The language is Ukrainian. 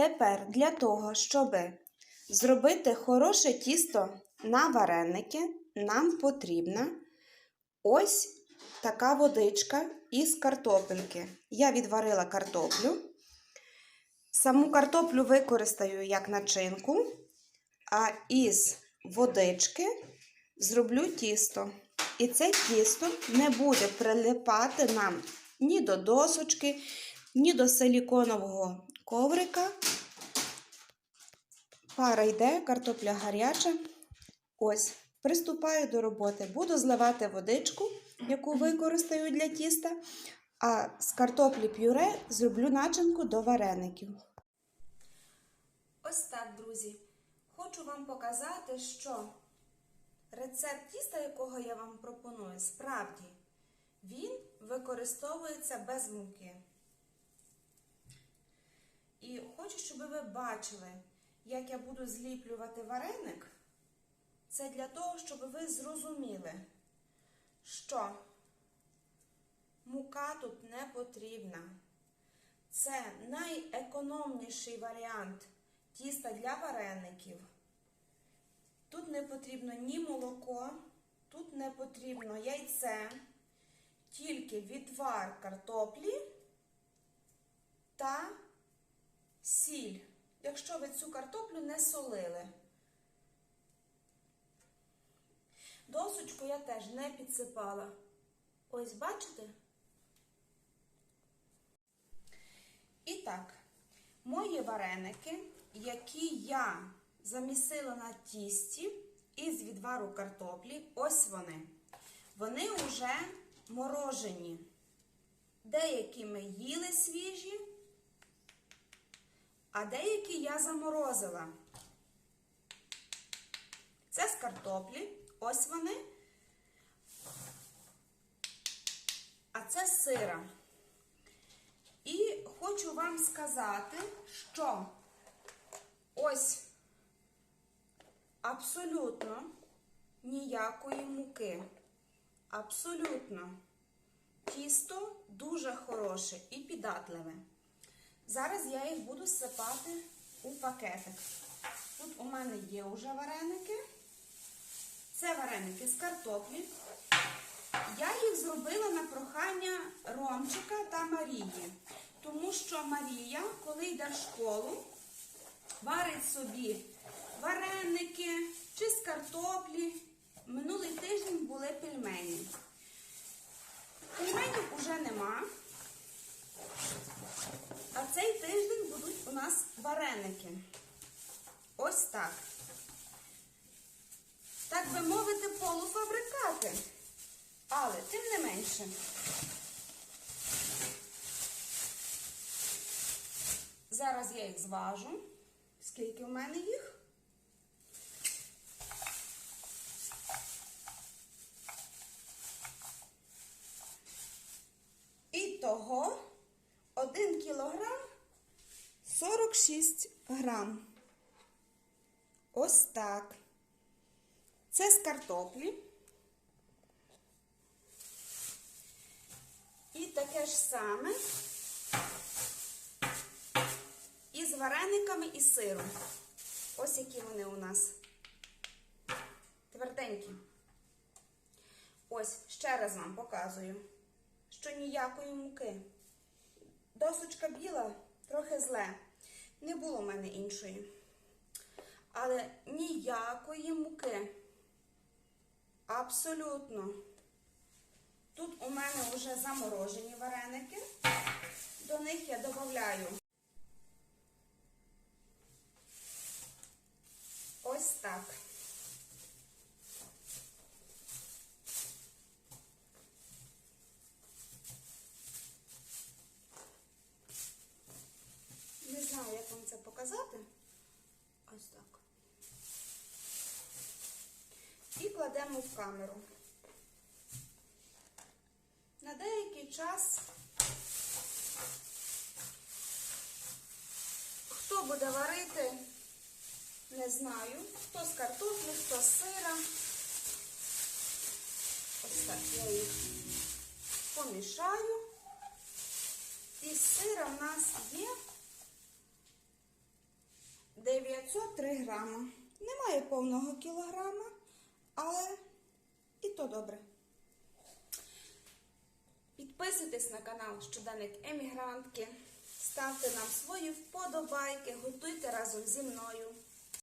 Тепер для того, щоб зробити хороше тісто на вареники, нам потрібна ось така водичка із картопельки. Я відварила картоплю. Саму картоплю використаю як начинку, а із водички зроблю тісто. І це тісто не буде прилипати нам ні до досочки, ні до силіконового коврика. Пара йде, картопля гаряча. Ось, приступаю до роботи. Буду зливати водичку, яку використаю для тіста, а з картоплі пюре зроблю начинку до вареників. Ось так, друзі. Хочу вам показати, що рецепт тіста, якого я вам пропоную, справді він використовується без муки. І хочу, щоб ви бачили, як я буду зліплювати вареник. Це для того, щоб ви зрозуміли, що мука тут не потрібна. Це найекономніший варіант тіста для вареників. Тут не потрібно ні молоко, тут не потрібно яйце, тільки відвар картоплі та якщо ви цю картоплю не солили. Досочку я теж не підсипала. Ось бачите? І так, мої вареники, які я замісила на тісті із відвару картоплі, ось вони. Вони вже морожені. Деякі ми їли свіжі, а деякі я заморозила. Це з картоплі, ось вони. А це з сира. І хочу вам сказати, що ось абсолютно ніякої муки. Абсолютно. Тісто дуже хороше і піддатливе. Зараз я їх буду сипати у пакетик. Тут у мене є вже вареники. Це вареники з картоплі. Я їх зробила на прохання Ромчика та Марії. Тому що Марія, коли йде в школу, варить собі вареники чи з картоплі. Минулий тиждень були пельмені. Пельменів уже нема. А цей тиждень будуть у нас вареники. Ось так. Так би мовити, полуфабрикати. Але тим не менше. Зараз я їх зважу. Скільки в мене їх? І того 1 кілограм 46 грам. Ось так. Це з картоплі. І таке ж саме із варениками і сиром. Ось які вони у нас. Тверденькі. Ось, ще раз вам показую, що ніякої муки. Досочка біла, трохи зле. Не було в мене іншої. Але ніякої муки. Абсолютно. Тут у мене вже заморожені вареники. До них я додаю ось так. Не знаю, як вам це показати. Ось так. І кладемо в камеру. На деякий час, хто буде варити, не знаю. Хто з картоплі, хто з сира. Ось так я їх помішаю. І сира в нас є 903 грама. Немає повного кілограма, але і то добре. Підписуйтесь на канал Щоденник Емігрантки, ставте нам свої вподобайки, готуйте разом зі мною.